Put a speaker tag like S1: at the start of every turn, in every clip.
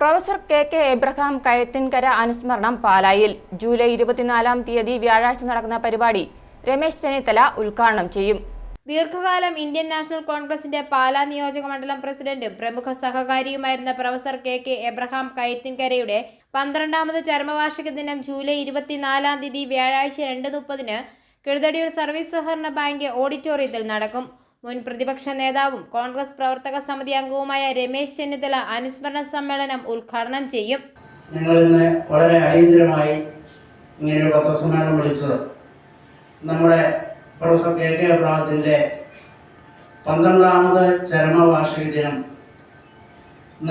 S1: Professor K K Abraham Kayathinkara അനുസ്മരണം പാലായിൽ. July ഇരുപത്തിനാലാം തീയതി വ്യാഴാഴ്ച നടക്കുന്ന പരിപാടി രമേശ് ചെന്നിത്തല ഉദ്ഘാടനം ചെയ്യും.
S2: ദീർഘകാലം ഇന്ത്യൻ നാഷണൽ കോൺഗ്രസിന്റെ പാലാ നിയോജക മണ്ഡലം പ്രസിഡന്റും പ്രമുഖ സഹകാരിയുമായിരുന്ന പ്രൊഫസർ കെ കെ എബ്രഹാം കയത്തിൻകരയുടെ പന്ത്രണ്ടാമത് ചരമവാർഷിക ദിനം ജൂലൈ ഇരുപത്തിനാലാം തീയതി വ്യാഴാഴ്ച രണ്ട് മുപ്പതിന് കിഴുതടിയൂർ സർവീസ് സഹകരണ ബാങ്ക് ഓഡിറ്റോറിയത്തിൽ നടക്കും. മുൻ പ്രതിപക്ഷ നേതാവും കോൺഗ്രസ് പ്രവർത്തക സമിതി അംഗവുമായ രമേശ് ചെന്നിത്തല അനുസ്മരണ സമ്മേളനം ഉദ്ഘാടനം ചെയ്യും.
S3: ഞങ്ങൾ ഇന്ന് വളരെ അടിയന്തരമായി ഇങ്ങനൊരു പത്രസമ്മേളനം വിളിച്ചത്. നമ്മുടെ പ്രൊഫസർ കെ കെ അബ്രാഹത്തിന്റെ പന്ത്രണ്ടാമത് ചരമവാർഷിക ദിനം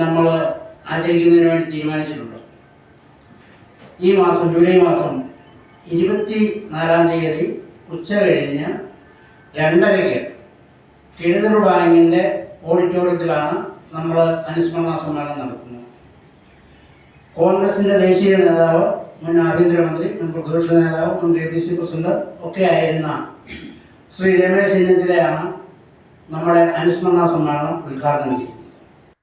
S3: നമ്മൾ ആചരിക്കുന്നതിന് വേണ്ടി തീരുമാനിച്ചിട്ടുണ്ട്. ഈ മാസം ജൂലൈ മാസം ഇരുപത്തി നാലാം തീയതി ഉച്ച കഴിഞ്ഞ് രണ്ടരയ്ക്ക് കിഴുതൂർ ബാങ്കിന്റെ ഓഡിറ്റോറിയത്തിലാണ് നമ്മൾ അനുസ്മരണ സമ്മേളനം നടത്തുന്നത്. കോൺഗ്രസിന്റെ ദേശീയ നേതാവ് മുൻ ആഭ്യന്തരമന്ത്രി മുൻ പ്രതിപക്ഷ നേതാവ് മുൻ ഡി പി സി പ്രസിഡന്റ് ഒക്കെ ആയിരുന്ന ശ്രീ രമേശ് ചെന്നിത്തലയാണ് നമ്മുടെ അനുസ്മരണ സമ്മേളനം ഉദ്ഘാടനം ചെയ്യുന്നത്.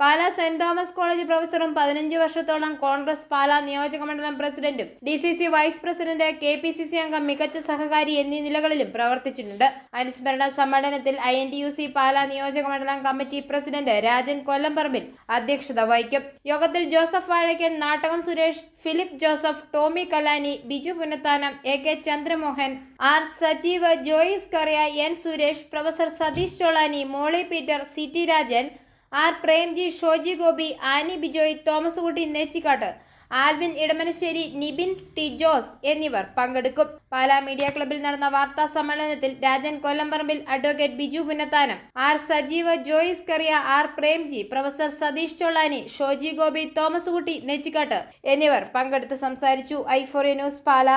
S2: പാലാ സെന്റ് തോമസ് കോളേജ് പ്രൊഫസറും പതിനഞ്ച് വർഷത്തോളം കോൺഗ്രസ് പാലാ നിയോജക മണ്ഡലം പ്രസിഡന്റും D C C vice president K P C C അംഗം മികച്ച സഹകാരി എന്നീ നിലകളിലും പ്രവർത്തിച്ചിട്ടുണ്ട്. അനുസ്മരണ സമ്മേളനത്തിൽ I N T U C Pala നിയോജക മണ്ഡലം കമ്മിറ്റി പ്രസിഡന്റ് രാജൻ കൊല്ലംപറമ്പിൽ അധ്യക്ഷത വഹിക്കും. യോഗത്തിൽ Joseph Vazhakkan Nattakom Suresh Philip Joseph Tomy Kalani Biju Punnathanam A K Chandramohan R Sajeev Joyce Kuriya N Suresh professor Satheesh Chollani Molly Peter C T Rajan R Premji Shoji Gopi Annie Bijoy Thomas Kutty Nechikkattu Alvin Edamanassery Nibin T Jose എന്നിവർ പങ്കെടുക്കും. Pala media ക്ലബിൽ നടന്ന വാർത്താ സമ്മേളനത്തിൽ Rajan Kollamparambil advocate Biju Punnathanam R Sajeev Joyce Kuriya R Premji professor Satheesh Chollani Shoji Gopi Thomas Kutty Nechikkattu എന്നിവർ പങ്കെടുത്ത് സംസാരിച്ചു. I four news Pala.